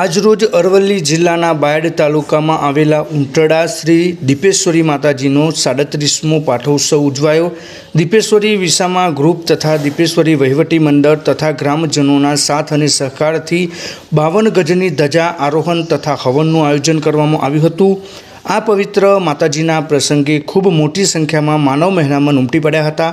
આજરોજ અરવલ્લી જિલ્લાના બાયડ તાલુકામાં આવેલા ઉંટડા શ્રી દીપેશ્વરી માતાજીનો સાડત્રીસમો પાઠોત્સવ ઉજવાયો. દીપેશ્વરી વિસામા ગ્રુપ તથા દીપેશ્વરી વહીવટી મંડળ તથા ગ્રામજનોના સાથ અને સહકારથી બાવન ગજની ધજા આરોહણ તથા હવનનું આયોજન કરવામાં આવ્યું હતું. આ પવિત્ર માતાજીના પ્રસંગે ખૂબ મોટી સંખ્યામાં માનવ મહેરામણ ઉમટી પડ્યા હતા.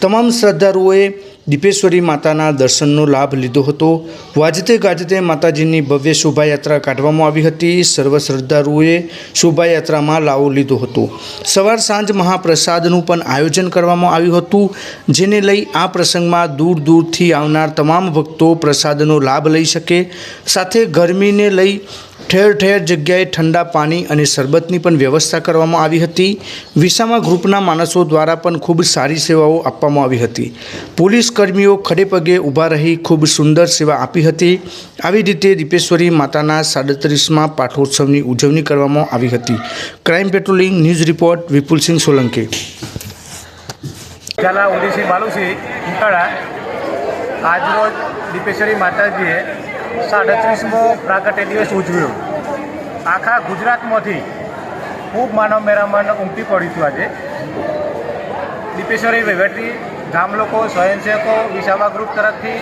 તમામ શ્રદ્ધાળુઓએ દીપેશ્વરી માતાના દર્શનનો લાભ લીધો હતો. વાજતે ગાજતે માતાજીની ભવ્ય શોભાયાત્રા કાઢવામાં આવી હતી. સર્વ શ્રદ્ધાળુઓએ શોભાયાત્રામાં લાવો લીધો હતો. સવાર સાંજ મહાપ્રસાદનું પણ આયોજન કરવામાં આવ્યું હતું, જેને લઈ આ પ્રસંગમાં દૂર દૂરથી આવનાર તમામ ભક્તો પ્રસાદનો લાભ લઈ શકે. સાથે ગરમીને લઈ ઠેર ઠેર જગ્યાએ ઠંડા પાણી અને શરબતની પણ વ્યવસ્થા કરવામાં આવી હતી. વિસામા ગ્રુપના માણસો દ્વારા પણ ખૂબ સારી સેવાઓ આપવામાં આવી હતી. પોલીસ કર્મીઓ ખડેપગે ઊભા રહી ખૂબ સુંદર સેવા આપી હતી. આવી રીતે દીપેશ્વરી માતાના સાડત્રીસમાં પાઠોત્સવની ઉજવણી કરવામાં આવી હતી. Crime patrolling news report Vipulsinh Solanki. Jhala Odissi બાલુસી ઉંટાળા આજરોજ દીપેશ્વરી માતાજીએ સાડત્રીસમો પ્રાગટ્ય દિવસ ઉજવ્યો. આખા ગુજરાતમાંથી ખૂબ માનવ મેરામણ ઉમટી પડ્યું હતું આજે. દીપેશ્વરી વહીવટી ગામ લોકો, સ્વયંસેવકો વિસામા ગ્રુપ તરફથી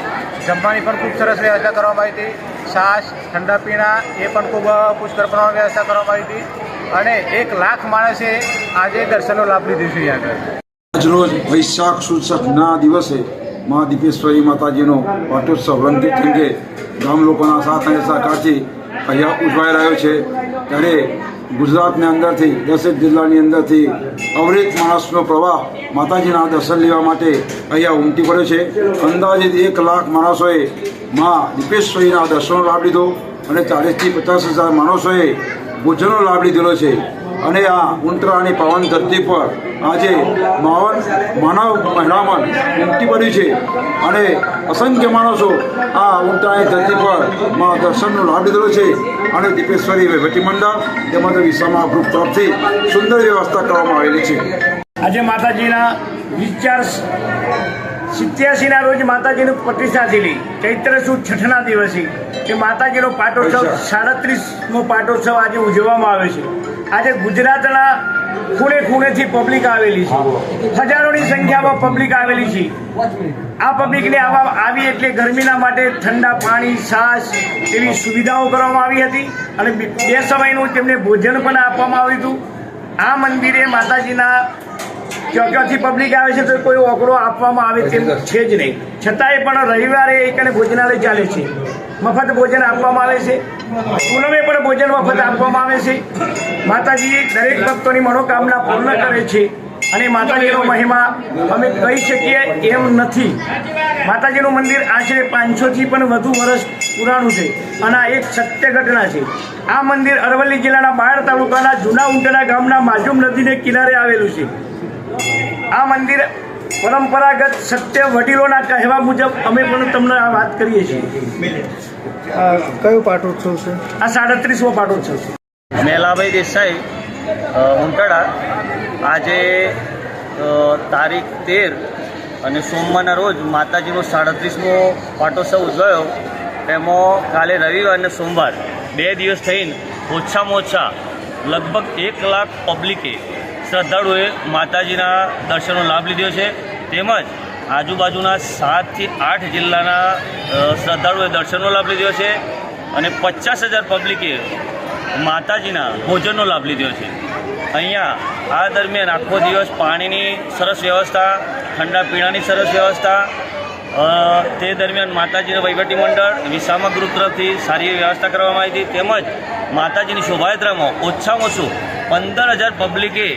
જમવાની પણ ખૂબ સરસ વ્યવસ્થા કરવામાં આવી હતી. છાશ, ઠંડા પીણા એ પણ ખૂબ પુષ્કળ પ્રમાણમાં વ્યવસ્થા કરવામાં આવી હતી. અને એક લાખ માણસે આજે દર્શનનો લાભ લીધો છે આગળ. આજરોજ વૈશાખ સુદ ના દિવસે મા દીપેશ્વરી માતાજીનો પાટોત્સવ રંગીત અંગે ગામ લોકોના સાથ અને સહકારથી અહીંયા ઉજવાઈ રહ્યો છે. ત્યારે ગુજરાતની અંદરથી, દસેક જિલ્લાની અંદરથી અવરિત માણસનો પ્રવાહ માતાજીના દર્શન લેવા માટે અહીંયા ઉમટી પડ્યો છે. અંદાજિત એક લાખ માણસોએ મા દીપેશ્વરીના દર્શનનો લાભ લીધો અને ચાલીસથી પચાસ હજાર માણસોએ ભોજનનો લાભ લીધેલો છે. અને આ ઉંટરાની પાવન ધરતી પર આજે માવન માનવ મહિલામણ ઉમટી પડ્યું છે. અને અસંખ્ય માણસો આ ઉંટરાની ધરતી પર મા દર્શનનો લાભ લીધેલો છે. અને દીપેશ્વરી વહીવટી મંડળ તેમજ વિસામા ગ્રુપ તરફથી સુંદર વ્યવસ્થા કરવામાં આવેલી છે. આજે માતાજીના વિચાર સિત્યાસીના રોજ માતાજીનું પ્રતિષ્ઠા થયેલી. ચૈત્ર સુદ છઠના દિવસે એ માતાજીનો પાટોત્સવ સાડત્રીસમો પાટોત્સવ આજે ઉજવવામાં આવે છે. આજે ગુજરાતના ખૂણે ખૂણેથી પબ્લિક આવેલી છે. હજારોની સંખ્યામાં પબ્લિક આવેલી છે. આ પબ્લિકને આવા આવી એટલે ગરમીના માટે ઠંડા પાણી છાશ એવી સુવિધાઓ કરવામાં આવી હતી. અને બે સમયનું તેમને ભોજન પણ આપવામાં આવ્યું હતું. આ મંદિરે માતાજીના ક્યાં ક્યાંથી પબ્લિક આવે છે તો કોઈ ઓકળો આપવામાં આવે તેમ છે જ નહીં. છતાંય પણ રવિવારે એક અને ભોજનાલય ચાલે છે. મફત ભોજન આપવામાં આવે છે. પૂનમે પણ ભોજન મફત આપવામાં આવે છે. માતાજી દરેક ભક્તોની મનોકામના પૂર્ણ કરે છે અને માતાજીનો મહિમા અમે કહી શકીએ એમ નથી. માતાજીનું મંદિર આશરે પાંચસોથી પણ વધુ વર્ષ પુરાણું છે અને આ એક સત્ય ઘટના છે. આ મંદિર અરવલ્લી જિલ્લાના બાયડ તાલુકાના જૂના ઉંટના ગામના માજુમ નદીને કિનારે આવેલું છે. આ મંદિર પરંપરાગત સત્ય વડીલોના કહેવા મુજબ અમે પણ તમને આ વાત કરીએ છીએ. કયો પાટોત્સવ છે? આ સાડત્રીસમો પાટોત્સવ છે. મેલાભાઈ દેસાઈ ઉંટાળા આજે તારીખ તેર અને સોમવારના રોજ માતાજીનો સાડત્રીસમો પાટોત્સવ ઉજવાયો. તેમાં કાલે રવિવાર અને સોમવાર બે દિવસ થઈને ઓછામાં ઓછા લગભગ એક લાખ પબ્લિકે શ્રદ્ધાળુઓએ માતાજીના દર્શનનો લાભ લીધો છે. તેમજ આજુબાજુના સાતથી આઠ જિલ્લાના શ્રદ્ધાળુએ દર્શનનો લાભ લીધો છે અને પચાસ હજાર પબ્લિકે માતાજીના ભોજનનો લાભ લીધો છે. અહીંયા આ દરમિયાન આખો દિવસ પાણીની સરસ વ્યવસ્થા, ઠંડા પીણાની સરસ વ્યવસ્થા તે દરમિયાન માતાજીના વહીવટી મંડળ, વિસામા ગ્રુપ તરફથી સારી વ્યવસ્થા કરવામાં આવી હતી. તેમજ માતાજીની શોભાયાત્રામાં ઓછામાં ઓછું પંદર હજાર પબ્લિકે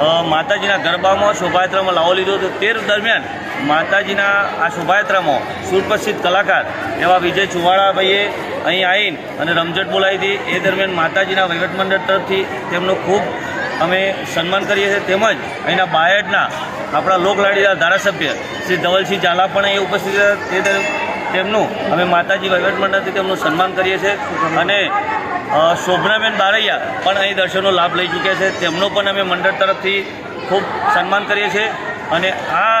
માતાજીના ગરબામાં શોભાયાત્રામાં લાવો લીધો હતો. તે દરમિયાન માતાજીના આ શોભાયાત્રામાં સુપ્રસિદ્ધ કલાકાર એવા વિજય ચુવાડાભાઈએ અહીં આવીને અને રમઝટ બોલાવી હતી. એ દરમિયાન માતાજીના વહીવટ મંડળ તરફથી તેમનું ખૂબ અમે સન્માન કરીએ છીએ. તેમજ અહીંના બાયડના આપણા લોકલાડીના ધારાસભ્ય શ્રી ધવલસિંહ ઝાલા પણ અહીં ઉપસ્થિત હતા તે તેમનું અમે માતાજી વહીવટ મંડળથી તેમનું સન્માન કરીએ છીએ. અને શોભનાબેન બારૈયા પણ અહીં દર્શનનો લાભ લઈ ચૂક્યા છે. તેમનો પણ અમે મંડળ તરફથી ખૂબ સન્માન કરીએ છીએ. અને આ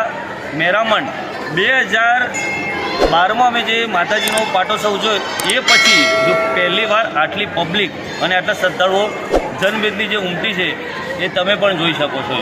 મેરામણ બે હજાર બારમાં અમે જે માતાજીનો પાટોત્સવ જોયો એ પછી જો પહેલી આટલી પબ્લિક અને આટલા શ્રદ્ધાળુઓ જનમેદની જે ઉમટી છે, એ તમે પણ જોઈ શકો છો.